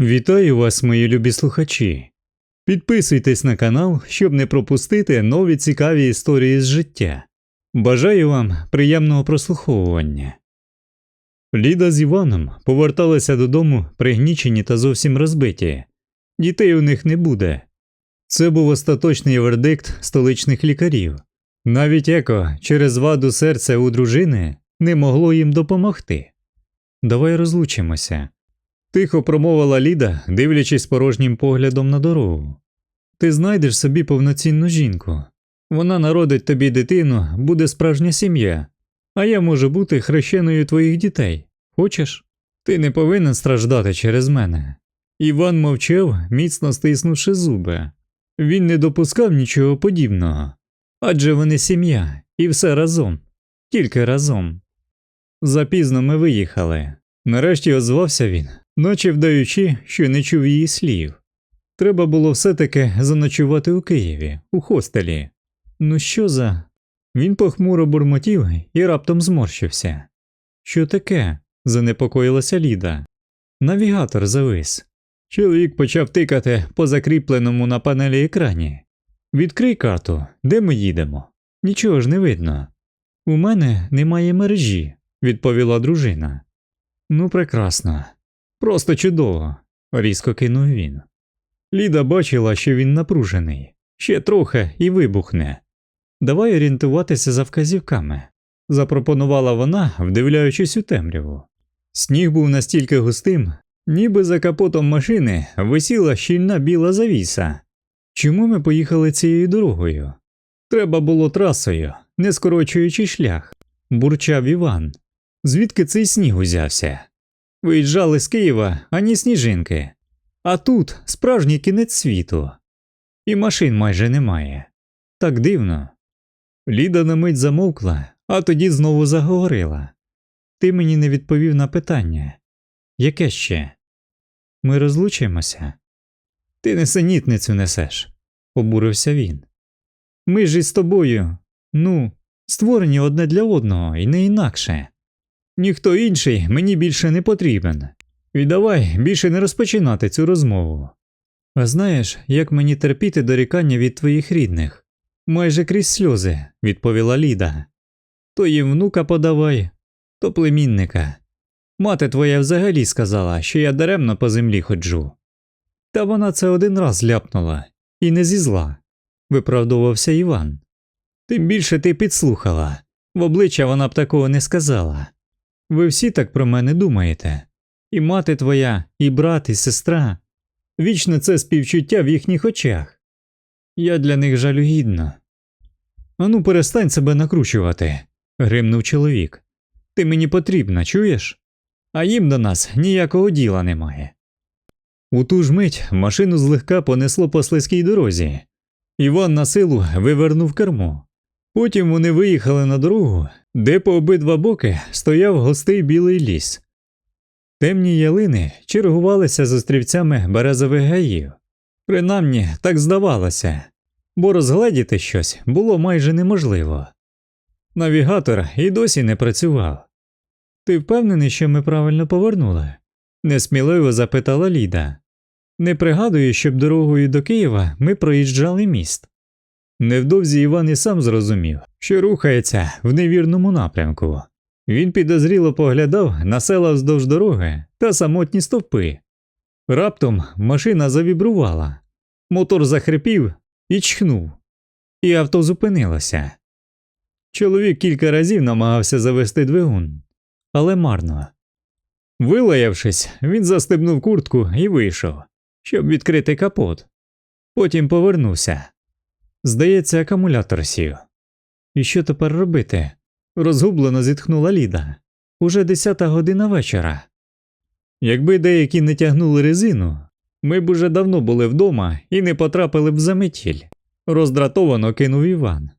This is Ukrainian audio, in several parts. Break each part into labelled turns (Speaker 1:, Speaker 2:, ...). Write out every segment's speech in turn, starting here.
Speaker 1: Вітаю вас, мої любі слухачі. Підписуйтесь на канал, щоб не пропустити нові цікаві історії з життя. Бажаю вам приємного прослуховування. Ліда з Іваном поверталися додому пригнічені та зовсім розбиті. Дітей у них не буде. Це був остаточний вердикт столичних лікарів. Навіть еко через ваду серця у дружини не могло їм допомогти. Давай розлучимося. Тихо промовила Ліда, дивлячись порожнім поглядом на дорогу. Ти знайдеш собі повноцінну жінку. Вона народить тобі дитину, буде справжня сім'я, а я можу бути хрещеною твоїх дітей. Хочеш? Ти не повинен страждати через мене. Іван мовчав, міцно стиснувши зуби. Він не допускав нічого подібного. Адже вони сім'я, і все разом, тільки разом. Запізно ми виїхали. Нарешті озвався він, наче вдаючи, що не чув її слів. Треба було все-таки заночувати у Києві, у хостелі. Ну що за. Він похмуро бурмотів і раптом зморщився. Що таке? занепокоїлася Ліда. Навігатор завис. Чоловік почав тикати по закріпленому на панелі екрані. Відкрий карту, де ми їдемо? Нічого ж не видно. У мене немає мережі, відповіла дружина. Ну, прекрасно. Просто чудово, різко кинув він. Ліда бачила, що він напружений, ще трохи і вибухне. Давай орієнтуватися за вказівками, запропонувала вона, вдивляючись у темряву. Сніг був настільки густим, ніби за капотом машини висіла щільна біла завіса. Чому ми поїхали цією дорогою? Треба було трасою, не скорочуючи шлях, бурчав Іван. Звідки цей сніг узявся? Виїжджали з Києва ані сніжинки, а тут справжній кінець світу, і машин майже немає. Так дивно. Ліда на мить замовкла, а тоді знову заговорила. Ти мені не відповів на питання. Яке ще? Ми розлучимося? Ти несенітницю несеш, обурився він. Ми ж із тобою, ну, створені одне для одного і не інакше. Ніхто інший мені більше не потрібен. І давай більше не розпочинати цю розмову. А знаєш, як мені терпіти дорікання від твоїх рідних? Майже крізь сльози, відповіла Ліда. То їм внука подавай, то племінника. Мати твоя взагалі сказала, що я даремно по землі ходжу. Та вона це один раз ляпнула і не зі зла, виправдовувався Іван. Тим більше ти підслухала, в обличчя вона б такого не сказала. Ви всі так про мене думаєте, і мати твоя, і брат, і сестра. Вічно це співчуття в їхніх очах. Я для них жалюгідна. Ану, перестань себе накручувати, гримнув чоловік. Ти мені потрібна, чуєш? А їм до нас ніякого діла немає. У ту ж мить машину злегка понесло по слизькій дорозі. Іван на силу вивернув кермо. Потім вони виїхали на дорогу, де по обидва боки стояв густий білий ліс. Темні ялини чергувалися з острівцями березових гаїв. Принаймні так здавалося, бо розгледіти щось було майже неможливо. Навігатор і досі не працював. Ти впевнений, що ми правильно повернули? несміливо запитала Ліда. Не пригадую, щоб дорогою до Києва ми проїжджали міст. Невдовзі Іван і сам зрозумів, що рухається в невірному напрямку. Він підозріло поглядав на села вздовж дороги та самотні стовпи. Раптом машина завібрувала, мотор захрипів і чхнув, і авто зупинилося. Чоловік кілька разів намагався завести двигун, але марно. Вилаявшись, він застебнув куртку і вийшов, щоб відкрити капот. Потім повернувся. Здається, акумулятор сів. І що тепер робити? розгублено зітхнула Ліда. Уже десята година вечора. Якби деякі не тягнули резину, ми б уже давно були вдома і не потрапили б в заметіль, роздратовано кинув Іван.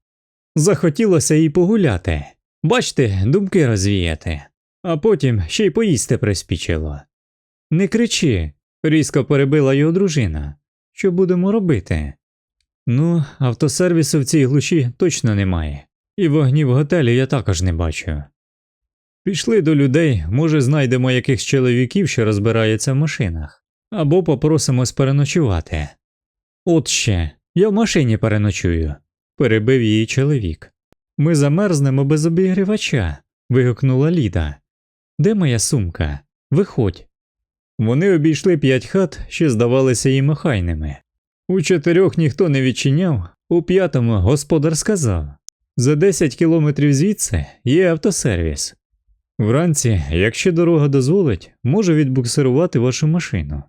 Speaker 1: Захотілося їй погуляти, бачте, думки розвіяти, а потім ще й поїсти приспічило. Не кричи, різко перебила його дружина. Що будемо робити? Ну, автосервісу в цій глуші точно немає, і вогнів в готелі я також не бачу. Пішли до людей, може, знайдемо якихось чоловіків, що розбираються в машинах. або попросимось переночувати. От ще, я в машині переночую, перебив її чоловік. Ми замерзнемо без обігрівача. вигукнула Ліда. Де моя сумка? Виходь. Вони обійшли п'ять хат, що здавалися їм охайними. У чотирьох ніхто не відчиняв, у п'ятому господар сказав за 10 кілометрів звідси є автосервіс. Вранці, якщо дорога дозволить, можу відбуксирувати вашу машину.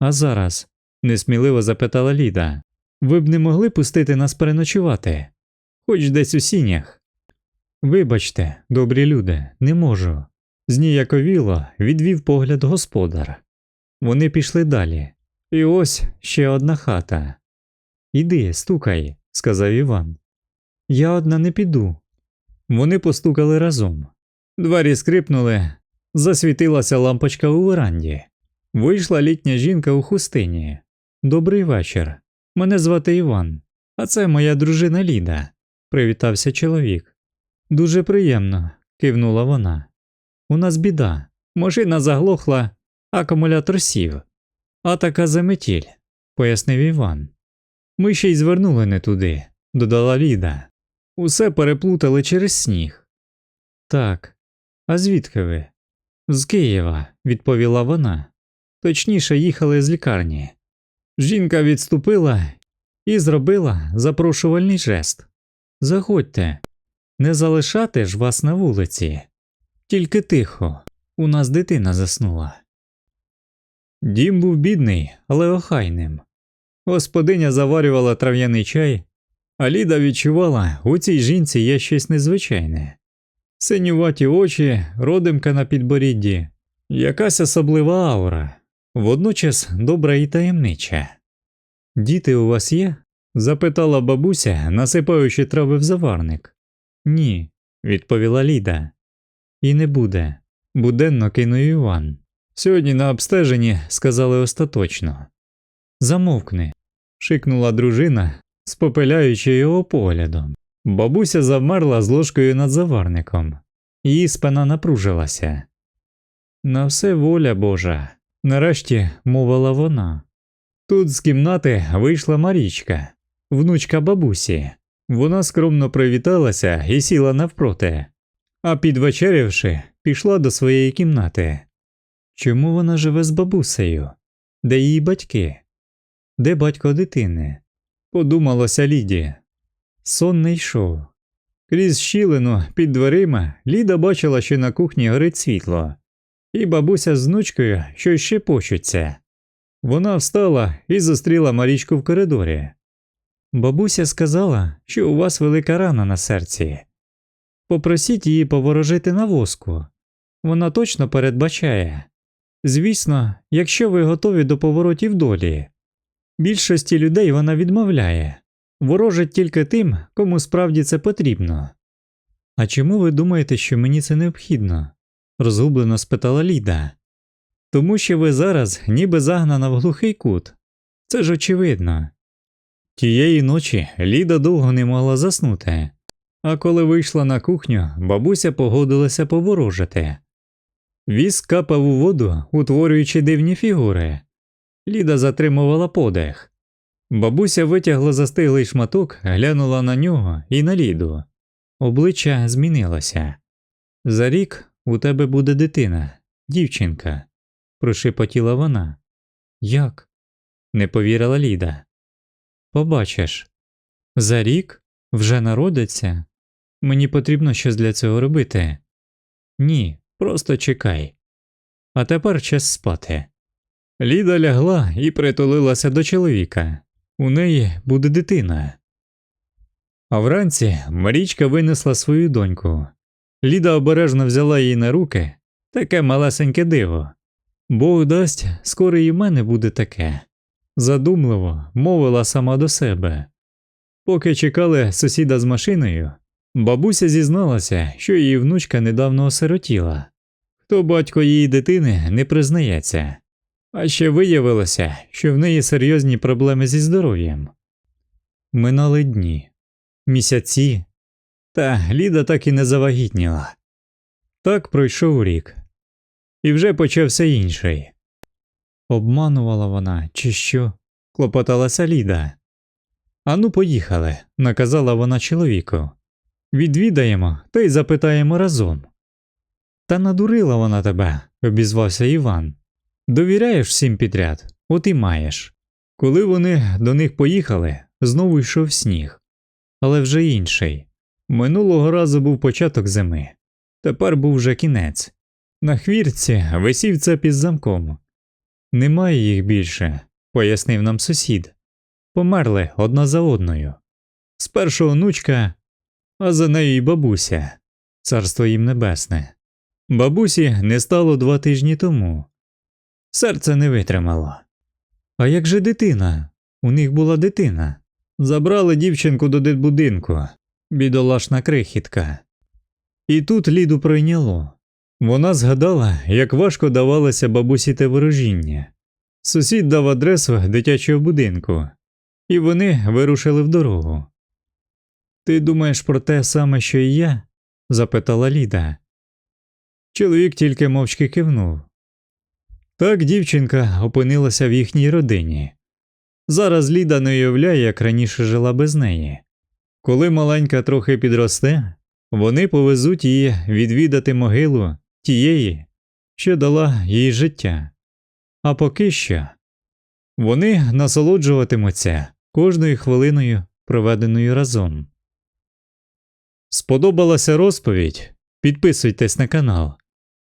Speaker 1: А зараз, несміливо запитала Ліда, ви б не могли пустити нас переночувати, хоч десь у сінях. Вибачте, добрі люди, не можу. Зніяковіло відвів погляд господар. Вони пішли далі. І ось ще одна хата. Іди, стукай, сказав Іван. Я одна не піду. Вони постукали разом. Двері скрипнули, засвітилася лампочка у веранді. Вийшла літня жінка у хустині. Добрий вечір. Мене звати Іван, а це моя дружина Ліда, привітався чоловік. Дуже приємно, кивнула вона. У нас біда. Машина заглохла, акумулятор сів. А така заметіль, пояснив Іван. Ми ще й звернули не туди, додала Ліда. Усе переплутали через сніг. Так, а звідки ви? З Києва, відповіла вона. Точніше, їхали з лікарні. Жінка відступила і зробила запрошувальний жест. Заходьте, не залишати ж вас на вулиці. Тільки тихо, у нас дитина заснула. Дім був бідний, але охайним. Господиня заварювала трав'яний чай, а Ліда відчувала, у цій жінці є щось незвичайне. Синюваті очі, родимка на підборідді, якась особлива аура, водночас добра і таємнича. Діти у вас є? запитала бабуся, насипаючи трави в заварник. Ні, відповіла Ліда. І не буде. Буденно кинув Іван. Сьогодні на обстеженні сказали остаточно. Замовкни, шикнула дружина, спопиляючи його поглядом. Бабуся завмерла з ложкою над заварником, її спина напружилася. На все воля Божа, нарешті мовила вона. Тут з кімнати вийшла Марічка, внучка бабусі. Вона скромно привіталася і сіла навпроти, а підвечерявши, пішла до своєї кімнати. Чому вона живе з бабусею? Де її батьки? Де батько дитини? Подумалося Ліді. Сон не йшов. Крізь щілину під дверима Ліда бачила, що на кухні горить світло, і бабуся з внучкою щось шепочуться. Вона встала і зустріла Марічку в коридорі. Бабуся сказала, що у вас велика рана на серці. Попросіть її поворожити на воску. Вона точно передбачає. Звісно, якщо ви готові до поворотів долі. Більшості людей вона відмовляє, ворожить тільки тим, кому справді це потрібно. А чому ви думаєте, що мені це необхідно? розгублено спитала Ліда. Тому що ви зараз ніби загнана в глухий кут. Це ж очевидно. Тієї ночі Ліда довго не могла заснути, а коли вийшла на кухню, бабуся погодилася поворожити. Віз капав у воду, утворюючи дивні фігури. Ліда затримувала подих. Бабуся витягла застиглий шматок, глянула на нього і на ліду. Обличчя змінилося. За рік у тебе буде дитина, дівчинка, прошепотіла вона. Як? не повірила Ліда. Побачиш, за рік вже народиться. Мені потрібно щось для цього робити. Ні, просто чекай. А тепер час спати. Ліда лягла і притулилася до чоловіка. У неї буде дитина. А вранці Марічка винесла свою доньку. Ліда обережно взяла її на руки таке малесеньке диво. Бог дасть, скоро і в мене буде таке. Задумливо мовила сама до себе. Поки чекали сусіда з машиною, бабуся зізналася, що її внучка недавно осиротіла. Хто батько її дитини не признається. А ще виявилося, що в неї серйозні проблеми зі здоров'ям. Минали дні, місяці, та Ліда так і не завагітніла. Так пройшов рік, і вже почався інший. Обманувала вона, чи що? клопоталася Ліда. Ану, поїхали, наказала вона чоловіку. Відвідаємо та й запитаємо разом. Та надурила вона тебе, обізвався Іван. Довіряєш всім підряд, от і маєш. Коли вони до них поїхали, знову йшов сніг. Але вже інший. Минулого разу був початок зими. Тепер був вже кінець. На хвірці висів цеп із замком. Немає їх більше, пояснив нам сусід. Померли одна за одною. Спершу онучка, а за нею й бабуся, царство їм небесне. Бабусі не стало два тижні тому. Серце не витримало. А як же дитина? У них була дитина. Забрали дівчинку до дитбудинку, бідолашна крихітка. І тут Ліду пройняло. Вона згадала, як важко давалося бабусі те ворожіння. Сусід дав адресу дитячого будинку, і вони вирушили в дорогу. Ти думаєш про те саме, що і я? запитала Ліда. Чоловік тільки мовчки кивнув. Так дівчинка опинилася в їхній родині. Зараз Ліда не уявляє, як раніше жила без неї. Коли маленька трохи підросте, вони повезуть її відвідати могилу тієї, що дала їй життя. А поки що вони насолоджуватимуться кожною хвилиною, проведеною разом. Сподобалася розповідь? Підписуйтесь на канал,